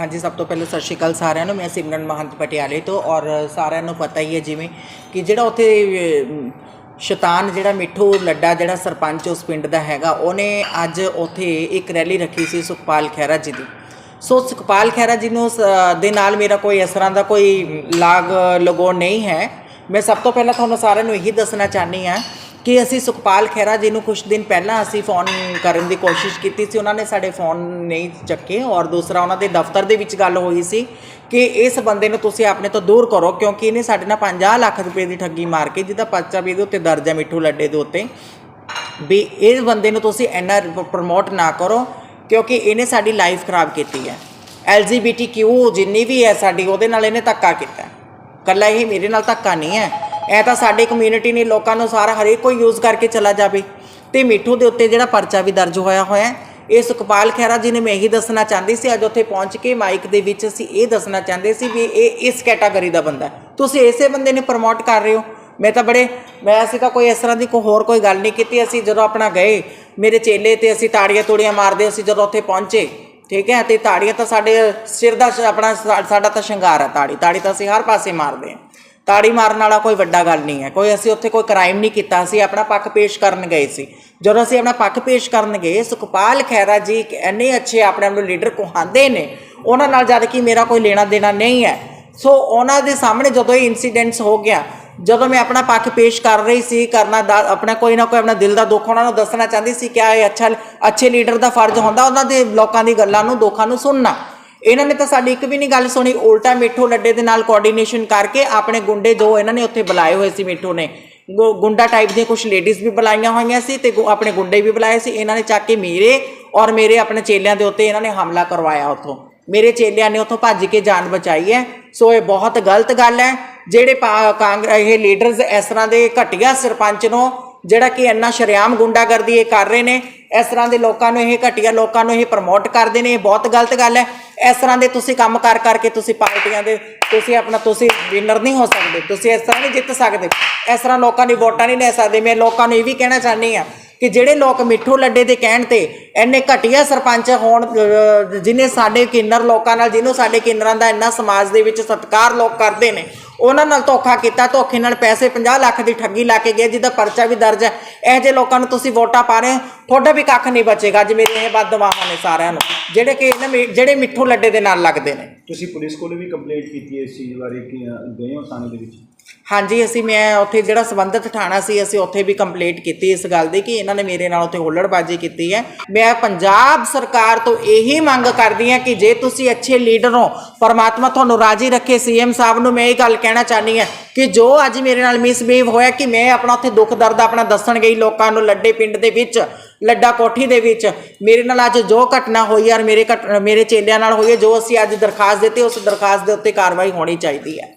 ਹਾਂਜੀ, ਸਭ ਤੋਂ ਪਹਿਲਾਂ ਸਤਿ ਸ਼੍ਰੀ ਅਕਾਲ ਸਾਰਿਆਂ ਨੂੰ। ਮੈਂ ਸਿਮਰਨ ਮਹੰਤ ਪਟਿਆਲੇ ਤੋਂ ਔਰ ਸਾਰਿਆਂ ਨੂੰ ਪਤਾ ਹੀ ਹੈ ਜਿਵੇਂ ਕਿ ਜਿਹੜਾ ਉੱਥੇ ਸ਼ੈਤਾਨ ਜਿਹੜਾ ਮਿੱਠੂ ਲੱਡਾ ਜਿਹੜਾ ਸਰਪੰਚ ਉਸ ਪਿੰਡ ਦਾ ਹੈਗਾ, ਉਹਨੇ ਅੱਜ ਉੱਥੇ ਇੱਕ ਰੈਲੀ ਰੱਖੀ ਸੀ ਸੁਖਪਾਲ ਖਹਿਰਾ ਜੀ ਦੀ। ਸੋ ਸੁਖਪਾਲ ਖਹਿਰਾ ਜੀ ਨੂੰ ਸ- ਦੇ ਨਾਲ ਮੇਰਾ ਕੋਈ ਇਸ ਤਰ੍ਹਾਂ ਦਾ ਕੋਈ ਲਾਗ ਲਗੋ ਨਹੀਂ ਹੈ। ਮੈਂ ਸਭ ਤੋਂ ਪਹਿਲਾਂ ਤੁਹਾਨੂੰ ਸਾਰਿਆਂ ਨੂੰ ਇਹੀ ਦੱਸਣਾ ਚਾਹਨੀ ਆ ਕਿ ਅਸੀਂ ਸੁਖਪਾਲ ਖਹਿਰਾ ਜੀ ਨੂੰ ਕੁਝ ਦਿਨ ਪਹਿਲਾਂ ਅਸੀਂ ਫੋਨ ਕਰਨ ਦੀ ਕੋਸ਼ਿਸ਼ ਕੀਤੀ ਸੀ, ਉਹਨਾਂ ਨੇ ਸਾਡੇ ਫੋਨ ਨਹੀਂ ਚੱਕੇ ਔਰ ਦੂਸਰਾ ਉਹਨਾਂ ਦੇ ਦਫ਼ਤਰ ਦੇ ਵਿੱਚ ਗੱਲ ਹੋਈ ਸੀ ਕਿ ਇਸ ਬੰਦੇ ਨੂੰ ਤੁਸੀਂ ਆਪਣੇ ਤੋਂ ਦੂਰ ਕਰੋ ਕਿਉਂਕਿ ਇਹਨੇ ਸਾਡੇ ਨਾਲ 50 ਲੱਖ ਰੁਪਏ ਦੀ ਠੱਗੀ ਮਾਰ ਕੇ ਜਿਹਦਾ ਪਰਚਾ ਵੀ ਇਹਦੇ ਉੱਤੇ ਦਰਜ ਹੈ ਮਿੱਠੂ ਲੱਡੇ ਦੇ ਉੱਤੇ, ਵੀ ਇਹ ਬੰਦੇ ਨੂੰ ਤੁਸੀਂ ਇੰਨਾ ਪ੍ਰਮੋਟ ਨਾ ਕਰੋ ਕਿਉਂਕਿ ਇਹਨੇ ਸਾਡੀ ਲਾਈਫ ਖਰਾਬ ਕੀਤੀ ਹੈ LGBTQ ਜਿੰਨੀ ਵੀ ਹੈ ਸਾਡੀ, ਉਹਦੇ ਨਾਲ ਇਹਨੇ ਧੱਕਾ ਕੀਤਾ ਹੈ। ਕੱਲਾ ਇਹ ਮੇਰੇ ਨਾਲ ਧੱਕਾ ਨਹੀਂ ਹੈ ਇਹ ਤਾਂ ਸਾਡੀ ਕਮਿਊਨਿਟੀ ਨੇ ਲੋਕਾਂ ਨੂੰ ਸਾਰਾ ਹਰੇਕ ਕੋਈ ਯੂਜ਼ ਕਰਕੇ ਚਲਾ ਜਾਵੇ। ਤੇ ਮਿੱਠੂ ਦੇ ਉੱਤੇ ਜਿਹੜਾ ਪਰਚਾ ਵੀ ਦਰਜ ਹੋਇਆ ਹੋਇਆ ਹੈ, ਇਹ ਸੁਖਪਾਲ ਖਹਿਰਾ ਜੀ ਨੇ, ਮੈਂ ਇਹੀ ਦੱਸਣਾ ਚਾਹੁੰਦੀ ਸੀ, ਅੱਜ ਉੱਥੇ ਪਹੁੰਚ ਕੇ ਮਾਈਕ ਦੇ ਵਿੱਚ ਅਸੀਂ ਇਹ ਦੱਸਣਾ ਚਾਹੁੰਦੇ ਸੀ ਵੀ ਇਹ ਇਸ ਕੈਟਾਗਰੀ ਦਾ ਬੰਦਾ ਤੁਸੀਂ ਇਸੇ ਬੰਦੇ ਨੇ ਪ੍ਰਮੋਟ ਕਰ ਰਹੇ ਹੋ। ਮੈਂ ਤਾਂ ਬੜੇ, ਮੈਂ, ਅਸੀਂ ਤਾਂ ਕੋਈ ਇਸ ਤਰ੍ਹਾਂ ਦੀ ਕੋਈ ਹੋਰ ਕੋਈ ਗੱਲ ਨਹੀਂ ਕੀਤੀ। ਅਸੀਂ ਜਦੋਂ ਆਪਣਾ ਗਏ, ਮੇਰੇ ਚੇਲੇ ਤੇ ਅਸੀਂ ਤਾੜੀਆਂ ਤੋੜੀਆਂ ਮਾਰਦੇ, ਅਸੀਂ ਜਦੋਂ ਉੱਥੇ ਪਹੁੰਚੇ, ਠੀਕ ਹੈ, ਤੇ ਤਾੜੀਆਂ ਤਾਂ ਸਾਡੇ ਸਿਰ ਦਾ ਆਪਣਾ ਸਾ- ਸਾਡਾ ਤਾਂ ਸ਼ਿੰਗਾਰ ਹੈ ਤਾੜੀ। ਤਾੜੀ ਤਾਂ ਅਸੀਂ ਹਰ ਪਾਸੇ ਮਾਰਦੇ ਹਾਂ। ਤਾੜੀ ਮਾਰਨ ਵਾਲਾ ਕੋਈ ਵੱਡਾ ਗੱਲ ਨਹੀਂ ਹੈ। ਕੋਈ ਅਸੀਂ ਉੱਥੇ ਕੋਈ ਕ੍ਰਾਈਮ ਨਹੀਂ ਕੀਤਾ ਸੀ, ਆਪਣਾ ਪੱਖ ਪੇਸ਼ ਕਰਨ ਗਏ ਸੀ। ਜਦੋਂ ਅਸੀਂ ਆਪਣਾ ਪੱਖ ਪੇਸ਼ ਕਰਨ ਗਏ, ਸੁਖਪਾਲ ਖਹਿਰਾ ਜੀ ਇੰਨੇ ਅੱਛੇ ਆਪਣੇ ਆਪ ਨੂੰ ਲੀਡਰ ਕਹਾਉਂਦੇ ਨੇ, ਉਹਨਾਂ ਨਾਲ ਜਦ ਕਿ ਮੇਰਾ ਕੋਈ ਲੈਣਾ ਦੇਣਾ ਨਹੀਂ ਹੈ। ਸੋ ਉਹਨਾਂ ਦੇ ਸਾਹਮਣੇ ਜਦੋਂ ਇਹ ਇਨਸੀਡੈਂਟਸ ਹੋ ਗਿਆ, ਜਦੋਂ ਮੈਂ ਆਪਣਾ ਪੱਖ ਪੇਸ਼ ਕਰ ਰਹੀ ਸੀ, ਕਰਨਾ ਦਾ ਆਪਣਾ ਕੋਈ ਨਾ ਕੋਈ ਆਪਣਾ ਦਿਲ ਦਾ ਦੁੱਖ ਉਹਨਾਂ ਨੂੰ ਦੱਸਣਾ ਚਾਹੁੰਦੀ ਸੀ ਕਿ ਇਹ ਅੱਛਾ, ਅੱਛੇ ਲੀਡਰ ਦਾ ਫਰਜ਼ ਹੁੰਦਾ, ਉਹਨਾਂ ਦੇ ਲੋਕਾਂ ਦੀ ਗੱਲਾਂ ਨੂੰ, ਦੁੱਖਾਂ ਨੂੰ ਸੁਣਨਾ। ਇਹਨਾਂ ਨੇ ਤਾਂ ਸਾਡੀ ਇੱਕ ਵੀ ਨਹੀਂ ਗੱਲ ਸੁਣੀ, ਉਲਟਾ ਮਿੱਠੂ ਲੱਡੇ ਦੇ ਨਾਲ ਕੋਆਰਡੀਨੇਸ਼ਨ ਕਰਕੇ ਆਪਣੇ ਗੁੰਡੇ ਜੋ ਇਹਨਾਂ ਨੇ ਉੱਥੇ ਬੁਲਾਏ ਹੋਏ ਸੀ ਮਿੱਠੂ ਨੇ। ਗੁ- ਗੁੰਡਾ ਟਾਈਪ ਦੀਆਂ ਕੁਝ ਲੇਡੀਜ਼ ਵੀ ਬੁਲਾਈਆਂ ਹੋਈਆਂ ਸੀ ਤੇ ਗੁ- ਆਪਣੇ ਗੁੰਡੇ ਵੀ ਬੁਲਾਏ ਸੀ। ਇਹਨਾਂ ਨੇ ਚੱਕ ਕੇ ਮੇਰੇ ਔਰ ਮੇਰੇ ਆਪਣੇ ਚੇਲਿਆਂ ਦੇ ਉੱਤੇ ਇਹਨਾਂ ਨੇ ਹਮਲਾ ਕਰਵਾਇਆ ਉੱਥੋਂ। ਮੇਰੇ ਚੇਲਿਆਂ ਨੇ ਉੱਥੋਂ ਭੱਜ ਕੇ ਜਾਨ ਬਚਾਈ ਹੈ। ਸੋ ਇਹ ਬਹੁਤ ਗਲਤ ਗੱਲ ਹੈ। ਜਿਹੜੇ ਪਾ- ਕਾਂਗਰਸ ਇਹ ਲੀਡਰਸ ਇਸ ਤਰ੍ਹਾਂ ਦੇ ਘਟੀਆ ਸਰਪੰਚ ਨੂੰ ਜਿਹੜਾ ਕਿ ਇੰਨਾ ਸ਼ਰੇਆਮ ਗੁੰਡਾਗਰਦੀ ਇਹ ਕਰ ਰਹੇ ਨੇ, ਇਸ ਤਰ੍ਹਾਂ ਦੇ ਲੋਕਾਂ ਨੂੰ ਇਹ ਘਟੀਆ ਲੋਕਾਂ ਨੂੰ ਇਹ ਪ੍ਰਮੋਟ ਕਰਦੇ ਨੇ, ਇਹ ਬਹੁਤ ਗਲਤ ਗੱਲ ਹੈ। ਇਸ ਤਰ੍ਹਾਂ ਦੇ ਤੁਸੀਂ ਕੰਮ ਕਰ ਕਰਕੇ ਤੁਸੀਂ ਪਾਰਟੀਆਂ ਦੇ, ਤੁਸੀਂ ਆਪਣਾ, ਤੁਸੀਂ ਵਿਨਰ ਨਹੀਂ ਹੋ ਸਕਦੇ, ਤੁਸੀਂ ਇਸ ਤਰ੍ਹਾਂ ਨਹੀਂ ਜਿੱਤ ਸਕਦੇ। ਇਸ ਤਰ੍ਹਾਂ ਲੋਕਾਂ ਦੀ ਵੋਟਾਂ ਨਹੀਂ ਲੈ ਸਕਦੇ। ਮੈਂ ਲੋਕਾਂ ਨੂੰ ਇਹ ਵੀ ਕਹਿਣਾ ਚਾਹੁੰਦੀ ਆ ਕਿ ਜਿਹੜੇ ਲੋਕ ਮਿੱਠੂ ਲੱਡੇ ਦੇ ਕਹਿਣ ਤੇ ਇੰਨੇ ਘਟੀਆ ਸਰਪੰਚ ਹੋਣ ਅਹ, ਜਿਨੇ ਸਾਡੇ ਕਿੰਨਰ ਲੋਕਾਂ ਨਾਲ ਜਿਹਨੂੰ ਸਾਡੇ ਕਿੰਨਰਾਂ ਦਾ ਇੰਨਾ ਸਮਾਜ ਦੇ ਵਿੱਚ ਸਤਿਕਾਰ ਲੋਕ ਕਰਦੇ ਨੇ ਉਹਨਾਂ ਨਾਲ ਧੋਖਾ ਕੀਤਾ ਧੋਖੇ ਨਾਲ ਪੈਸੇ 50 ਲੱਖ ਦੀ ਠੱਗੀ ਲਾ ਕੇ ਗਏ ਜਿਹਦਾ ਪਰਚਾ ਵੀ ਦਰਜ ਹੈ। ਇਹ ਜੇ ਲੋਕਾਂ ਨੂੰ ਤੁਸੀਂ ਵੋਟਾਂ ਪਾ ਰਹੇ ਹੋ ਤੁਹਾਡਾ ਵੀ ਕੱਖ ਨਹੀਂ ਬਚੇਗਾ ਅੱਜ ਮੇਰੇ ਇਹ ਬਦਦੁਆਵਾਂ ਨੇ ਸਾਰਿਆਂ ਨੂੰ ਜਿਹੜੇ ਕਿ ਇਹਨਾਂ ਮੀ- ਜਿਹੜੇ ਮਿੱਠੂ ਲੱਡੇ ਦੇ ਨਾਲ ਲੱਗਦੇ ਨੇ। ਤੁਸੀਂ ਪੁਲਿਸ ਕੋਲ ਵੀ ਕੰਪਲੇਂਟ ਕੀਤੀ ਇਸ ਚੀਜ਼ ਬਾਰੇ ਕਿ ਗਏ ਹੋ ਥਾਣੇ ਦੇ ਵਿੱਚ? ਹਾਂਜੀ, ਅਸੀਂ ਮੈਂ ਉੱਥੇ ਜਿਹੜਾ ਸੰਬੰਧਿਤ ਥਾਣਾ ਸੀ, ਅਸੀਂ ਉੱਥੇ ਵੀ ਕੰਪਲੇਂਟ ਕੀਤੀ ਇਸ ਗੱਲ ਦੀ ਕਿ ਇਹਨਾਂ ਨੇ ਮੇਰੇ ਨਾਲ ਉੱਥੇ ਹੁੱਲੜਬਾਜ਼ੀ ਕੀਤੀ ਹੈ। ਮੈਂ ਪੰਜਾਬ ਸਰਕਾਰ ਤੋਂ ਇਹੀ ਮੰਗ ਕਰਦੀ ਹਾਂ ਕਿ ਜੇ ਤੁਸੀਂ ਅੱਛੇ ਲੀਡਰ ਹੋ, ਪਰਮਾਤਮਾ ਤੁਹਾਨੂੰ ਰਾਜੀ ਰੱਖੇ, ਸੀਐਮ ਸਾਹਿਬ ਨੂੰ ਮੈਂ ਇਹ ਗੱਲ ਕਹਿਣਾ ਚਾਹਨੀ ਹਾਂ ਕਿ ਜੋ ਅੱਜ ਮੇਰੇ ਨਾਲ ਮਿਸਬੀਹੇਵ ਹੋਇਆ ਕਿ ਮੈਂ ਆਪਣਾ ਉੱਥੇ ਦੁੱਖ ਦਰਦ ਆਪਣਾ ਦੱਸਣ ਗਈ ਲੋਕਾਂ ਨੂੰ ਲੱਡੇ ਪਿੰਡ ਦੇ ਵਿੱਚ, ਲੱਡਾ ਕੋਠੀ ਦੇ ਵਿੱਚ। ਮੇਰੇ ਨਾਲ ਅੱਜ ਜੋ ਘਟਨਾ ਹੋਈ ਔਰ ਮੇਰੇ ਘਟ- ਮੇਰੇ ਚੇਲਿਆਂ ਨਾਲ ਹੋਈ ਹੈ, ਜੋ ਅਸੀਂ ਅੱਜ ਦਰਖਾਸਤ ਦਿੱਤੀ, ਉਸ ਦਰਖਾਸਤ ਦੇ ਉੱਤੇ ਕਾਰਵਾਈ ਹੋਣੀ ਚਾਹੀਦੀ ਹੈ।